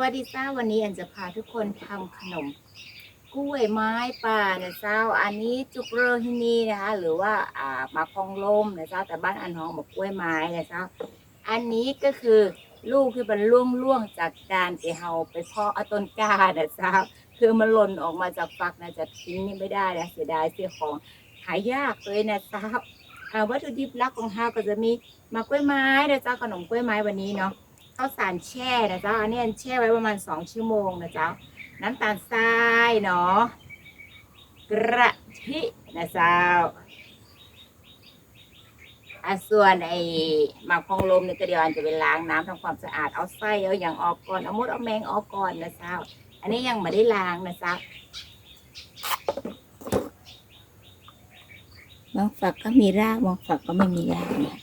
วัสดีจ้าวันนี้อันจะพาทุกคนทำขนมกล้วยไม้ป่านะเจ้าอันนี้จุกเรอที่นี่นะคะ หรือว่าอ่ามาคองลมนะเจ้าแต่บ้านอันน้องบอกกล้วยไม้นะเจ้าอันนี้ก็คือลูกที่มันล่วงล่วงๆจากการที่เฮาไปเพาะเอาต้นกล้านะเจ้าคือมันหล่นออกมาจากฝักนะจะทิ้งนี่ไม่ได้นะเสียดายเสียของหายากเลยนะเจ้าอ่าวัตถุดิบหลักของเฮาก็จะมีมากล้วยไม้นะเจ้าขนมกล้วยไม้วันนี้เนาะ ข้าวสารแช่นะจ้าอันนี้อันแช่ไว้ประมาณสองชั่วโมงนะจ้าน้ำตาลทรายเนาะกระทินะจ้าอะส่วนไอ้หมักพองลมเนี่ยก็เดี๋ยวอันจะไปล้างน้ำทำความสะอาดเอาไส้เอาอย่างออกก่อนเอามดเอาแมงออกก่อนนะจ้าอันนี้ยังไม่ได้ล้างนะจ้าบางฝักก็มีรากบางฝักก็ไม่มีรากนะ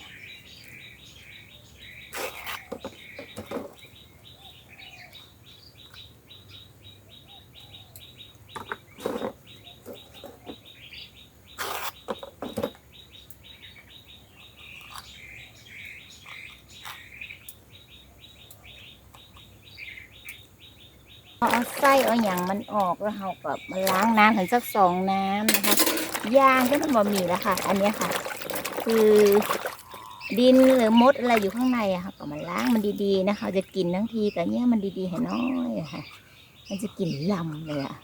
เอาไส้เอาอย่างมันออกแล้วเราก็มาล้างน้ำถึงสักสองน้ำนะคะยางก็ต้องบะหมี่แล้วค่ะ อันนี้ค่ะ คือดินหรือมดอะไรอยู่ข้างในอะค่ะก็มาล้างมันดีๆนะคะจะกินทั้งทีแต่เนี้ยมันดีๆเห็นน้อยค่ะ มันจะกลิ่นลำเลยอะ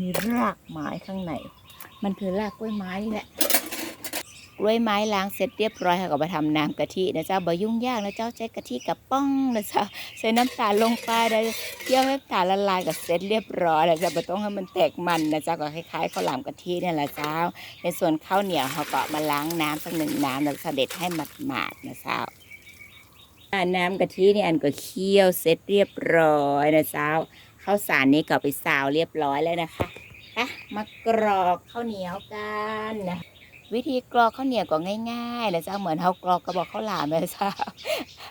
มีรากไม้ข้างใน มันคือรากกล้วยไม้นี่แหละ กล้วยไม้ล้างเสร็จเรียบร้อยค่ะก็ไปทำน้ำกะทินะเจ้าบ่ยุ่งยากนะเจ้าใช้กะทิกับป้องนะเจ้าใส่น้ำตาลลงไปนะเคี่ยวให้น้ำตาลละลายกับเสร็จเรียบร้อยนะเจ้าบ่ต้องให้มันแตกมันนะเจ้าก็คล้ายๆข้าวหลามกะทินี่แหละเจ้า ในส่วนข้าวเหนียวเขาก็มาล้างน้ำสักหนึ่งน้ำแล้วเสด็จให้หมาดๆนะเจ้าน้ำกะทินี่อันก็เคี่ยวเสร็จเรียบร้อยนะเจ้าข้าวสารนี้ก็ไปซาวเรียบร้อยแล้วนะคะอะมากรอกข้าวเหนียวกันนะ วิธีกรอกข้าวเหนียวก็ง่ายๆนะจ๊ะเหมือนเฮากรอกกระบอกข้าวหลามนะจ๊ะ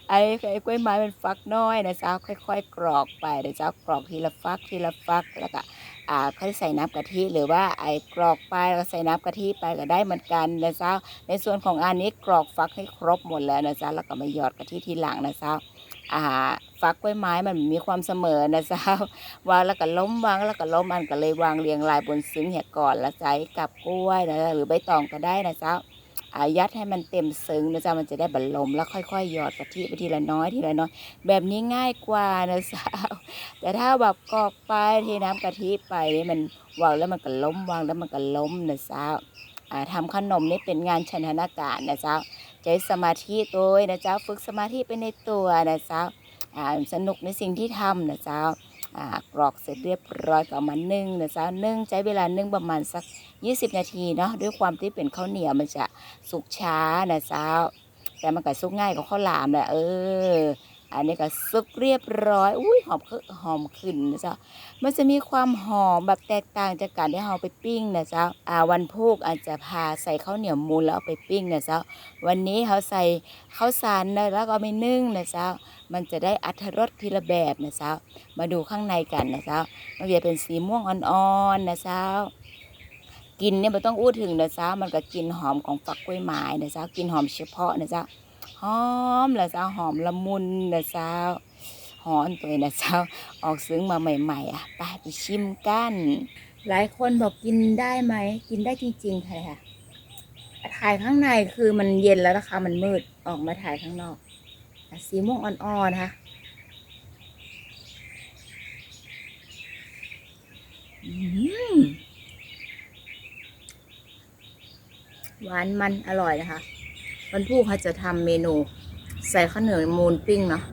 ไอ้ไอ้กล้วยไม้เป็นฟักน้อยนะจ๊ะค่อย ๆ กรอกไปนะจ๊ะกรอกทีละฟักทีละฟักแล้วก็อ่าค่อยใส่น้ำกะทิหรือว่าไอ้กรอกไปแล้วก็ใส่น้ำกะทิไปก็ได้เหมือนกันนะจ๊ะในส่วนของอันนี้กรอกฟักให้ครบหมดแล้วนะจ๊ะแล้วก็มาหยอดกะทิทีหลังนะจ๊ะอ่า ฟักกล้วยไม้มันมีความเสมอนะจ๊ะวางแล้วก็ล้มวางแล้วก็ล้มอันก็เลยวางเรียงรายบนซึ้งเหี่ยก่อนล้วใส่กับกล้วยนะหรือใบตองก็ได้นะจ๊ะอายัดให้มันเต็มซึ้งนะจ๊ะมันจะได้บรรลมแล้วค่อยๆหยอดกะทิไปทีละน้อยทีละน้อย แบบนี้ง่ายกว่านะจ๊ะแต่ถ้าแบบกรอกไปเทน้ำกะทิไปนี่มันวางแล้วมันก็ล้มวางแล้วมันก็ล้มนะจ๊ะอ่าทำขนมนี่เป็นงานชันทนาการนะจ๊ะใช้สมาธิตัวนะจ๊ะฝึกสมาธิไปในตัวนะจ๊ะอ่า สนุกในสิ่งที่ทำนะจ้ากรอกเสร็จเรียบร้อยก็มานึ่งนะจ๊ะนึ่งใช้เวลานึ่งประมาณสัก 20 นาทีเนาะด้วยความที่เป็นข้าวเหนียวมันจะสุกช้านะจ๊ะแต่มันก็สุกง่ายกว่าข้าวหลามแหละเออ อันนี้ก็สุกเรียบร้อย อุ้ยหอมขึ้นหอมขึ้นนะจ๊ะมันจะมีความหอมแบบแตกต่างจากการที่เราไปปิ้งนะจ๊ะอ่าวันพุกอาจจะพาใส่ข้าวเหนียวมูนแล้วเอาไปปิ้งนะจ๊ะวันนี้เขาใส่ข้าวสารนะแล้วก็ไปนึ่งนะจ๊ะมันจะได้อัตรสทีละแบบนะจ๊ะมาดูข้างในกันนะจ้ามันจะเป็นสีม่วงอ่อนๆนะจ้ากินเนี่ยไม่ต้องอู้ถึงนะจ้ามันก็กลินหอมของฝักกล้วยไม้นะจ้ากินหอมเฉพาะนะจ้า หอมละเจ้าหอมละมุนนะเจ้าหอนตัวนะเจ้าออกซึ้งมาใหม่ ๆ อะไปไปชิมกัน หลายคนบอกกินได้ไหม กินได้จริงๆค่ะถ่ายข้างในคือมันเย็นแล้วนะคะ มันมืดออกมาถ่ายข้างนอกสีม่วงอ่อนๆนะคะอืมหวานมันอร่อยนะคะ วันพุธเขาจะทำเมนู ใส่ข้าวเหนียวมูนปิ้งเนาะ